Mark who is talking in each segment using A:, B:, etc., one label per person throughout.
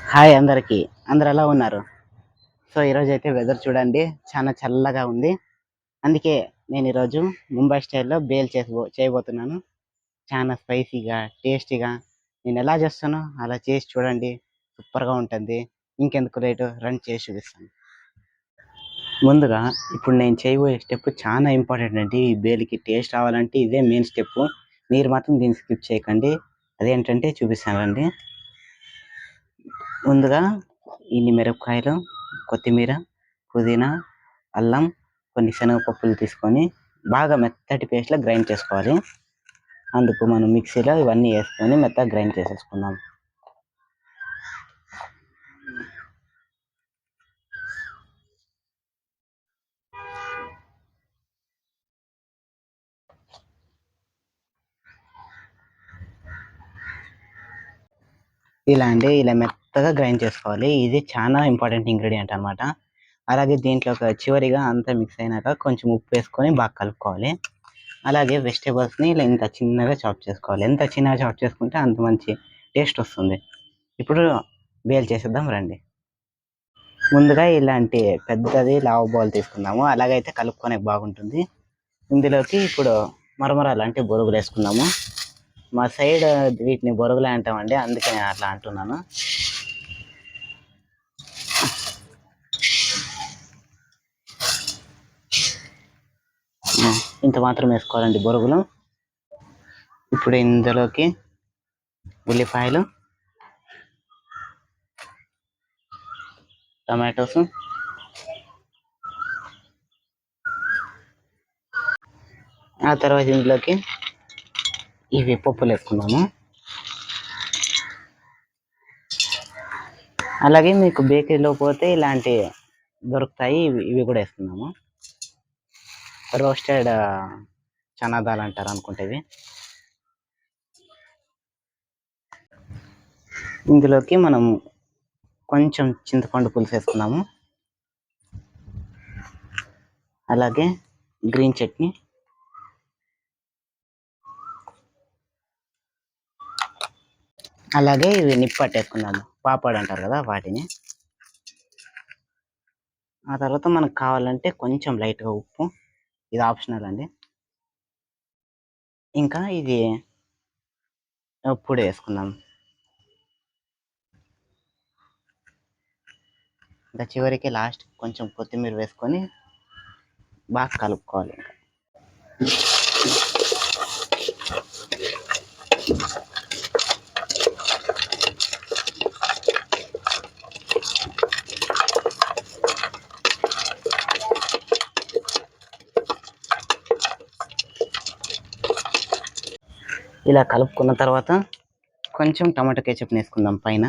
A: Hi అందరికి. అందరు ఎలా ఉన్నారు? సో ఈరోజు అయితే వెదర్ చూడండి. చాలా చల్లగా ఉంది. అందుకే నేను ఈరోజు ముంబై స్టైల్లో బేల్ చేసి చేయబోతున్నాను. చాలా స్పైసీగా టేస్టీగా. నేను ఎలా చేస్తానో అలా చేసి చూడండి. సూపర్గా ఉంటుంది. ఇంకెందుకు రేటు? రన్ చేసి చూపిస్తాను. ముందుగా ఇప్పుడు నేను చేయబోయే స్టెప్ చాలా ఇంపార్టెంట్ అండి. ఈ బేల్కి టేస్ట్ రావాలంటే ఇదే మెయిన్ స్టెప్ మీరు మాత్రం దీన్ని స్కిప్ చేయకండి. అదేంటంటే చూపిస్తానండి. ముందుగా ఇన్ని మిరపకాయలు కొత్తిమీర పుదీనా అల్లం కొన్ని శనగపప్పులు తీసుకొని బాగా మెత్తటి పేస్ట్లో గ్రైండ్ చేసుకోవాలి. అందుకు మనం మిక్సీలో ఇవన్నీ వేసుకొని మెత్తగా గ్రైండ్ చేసేసుకుందాం. ఇలా అండి ఇలా మెత్తగా గ్రైండ్ చేసుకోవాలి. ఇది చాలా ఇంపార్టెంట్ ఇంగ్రీడియంట్ అనమాట అలాగే దీంట్లో ఒక చివరిగా అంతా మిక్స్ అయినాక కొంచెం ఉప్పు వేసుకొని బాగా కలుపుకోవాలి. అలాగే వెజిటేబుల్స్ని ఇలా ఇంత చిన్నగా చాప్ చేసుకోవాలి. ఎంత చిన్నగా చాప్ చేసుకుంటే అంత మంచి టేస్ట్ వస్తుంది. ఇప్పుడు బేల్ చేసేద్దాం రండి. ముందుగా ఇలాంటి పెద్దది లావు బౌల్ తీసుకుందాము. అలాగైతే కలుపుకొని బాగుంటుంది. ఇందులోకి ఇప్పుడు మరమరాలు అంటే బొరుగులు వేసుకుందాము. మా సైడ్ వీటిని బొరుగులే అంటామండి. అందుకని నేను అట్లా అంటున్నాను ఆ, ఇంత మాత్రం వేసుకోవాలండి బొరుగులు. ఇప్పుడు ఇందులోకి ఉల్లిపాయలు టమాటోస్ ఆ తర్వాత ఇందులోకి ఇవి పప్పులు వేసుకున్నాము అలాగే మీకు బేకరీలో పోతే ఇలాంటి దొరుకుతాయి ఇవి ఇవి కూడా వేసుకున్నాము రోస్టెడ్ చనా దాల్ అంటారు అనుకుంటే ఇవి ఇందులోకి మనం కొంచెం చింతపండు పులుసు వేసుకున్నాము. అలాగే గ్రీన్ చట్నీ. అలాగే ఇవి నిప్పట్టేసుకున్నాము పాపాడు అంటారు కదా వాటిని. ఆ తర్వాత మనకు కావాలంటే కొంచెం లైట్గా ఉప్పు. ఇది ఆప్షనల్ అండి. ఇంకా ఇది పొడి వేసుకుందాం. ఇంకా చివరికి లాస్ట్ కొంచెం కొత్తిమీర వేసుకొని బాగా కలుపుకోవాలి ఇంకా. ఇలా కలుపుకున్న తర్వాత కొంచెం టమాటో కేచప్ వేసుకుందాం పైన.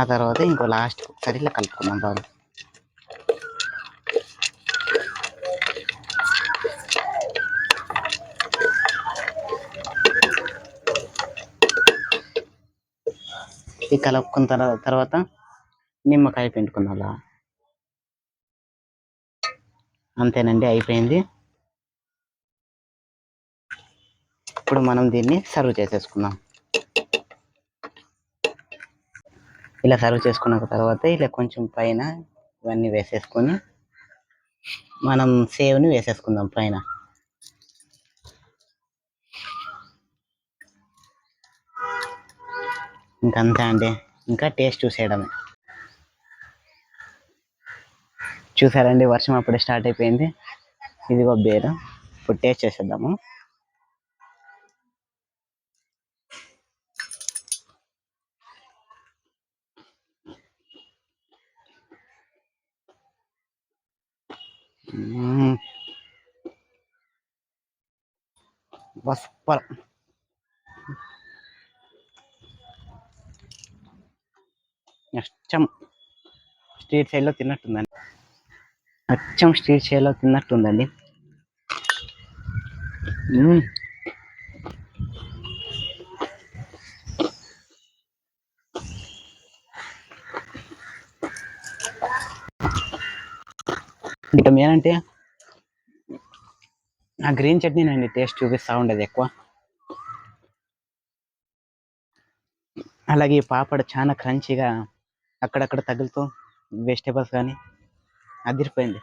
A: ఆ తర్వాత ఇంకో లాస్ట్ ఒకసారి ఇలా కలుపుకుందాం బాగా ఇది కలుపుకున్న తర్వాత తర్వాత నిమ్మకాయ పిండుకుందాం అలా. అంతేనండి అయిపోయింది. ఇప్పుడు మనం దీన్ని సర్వ్ చేసేసుకుందాం. ఇలా సర్వ్ చేసుకున్న తర్వాత ఇలా కొంచెం పైన ఇవన్నీ వేసేసుకొని మనం సేవ్ని వేసేసుకుందాం పైన. ఇంకా అండి ఇంకా టేస్ట్ చూసేయడమే. చూసారండి వర్షం అప్పుడే స్టార్ట్ అయిపోయింది. ఇదిగో బేరు ఇప్పుడు టేస్ట్ చేసేద్దాము. సూపర్. నెక్స్ట్ స్ట్రీట్ సైడ్లో తిన్నట్టుందండి. అచ్చం స్ట్రీట్ సైడ్లో తిన్నట్టుందండి. ఇంకా ఏంటంటే ఆ గ్రీన్ చట్నీ అండి టేస్ట్ చూపిస్తూ ఉండేది ఎక్కువ. అలాగే ఈ పాపడ్ చాలా క్రంచీగా అక్కడక్కడ తగులుతూ వెజిటేబుల్స్ కానీ అదిరిపోయింది.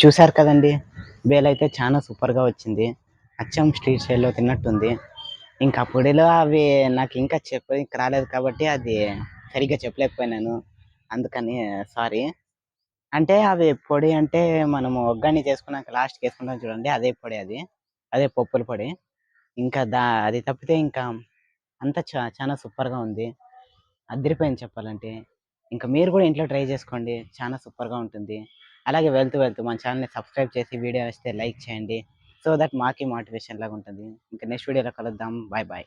A: చూశారు కదండి వేలు అయితే చాలా సూపర్గా వచ్చింది. అచ్చం స్ట్రీట్ స్టైల్లో తిన్నట్టుంది. ఇంకా పొడిలో అవి నాకు ఇంకా చెప్ప రాలేదు కాబట్టి అది సరిగ్గా చెప్పలేకపోయినాను. అందుకని సారీ. అంటే అవి పొడి అంటే మనము ఒగ్గాని చేసుకున్నాక లాస్ట్కి వేసుకుంటాం చూడండి అదే పొడి అది. అదే పప్పుల పొడి. ఇంకా దా అది తప్పితే ఇంకా అంతా చా చాలా సూపర్గా ఉంది. అదిరిపోయింది చెప్పాలంటే. ఇంకా మీరు కూడా ఇంట్లో ట్రై చేసుకోండి. చాలా సూపర్గా ఉంటుంది. అలాగే వెళ్తూ వెళ్తూ మన ఛానల్ని సబ్స్క్రైబ్ చేసి వీడియో వస్తే లైక్ చేయండి. సో దట్ మాకి మోటివేషన్ లాగా ఉంటుంది. ఇంకా నెక్స్ట్ వీడియోలో కలుద్దాం. Bye bye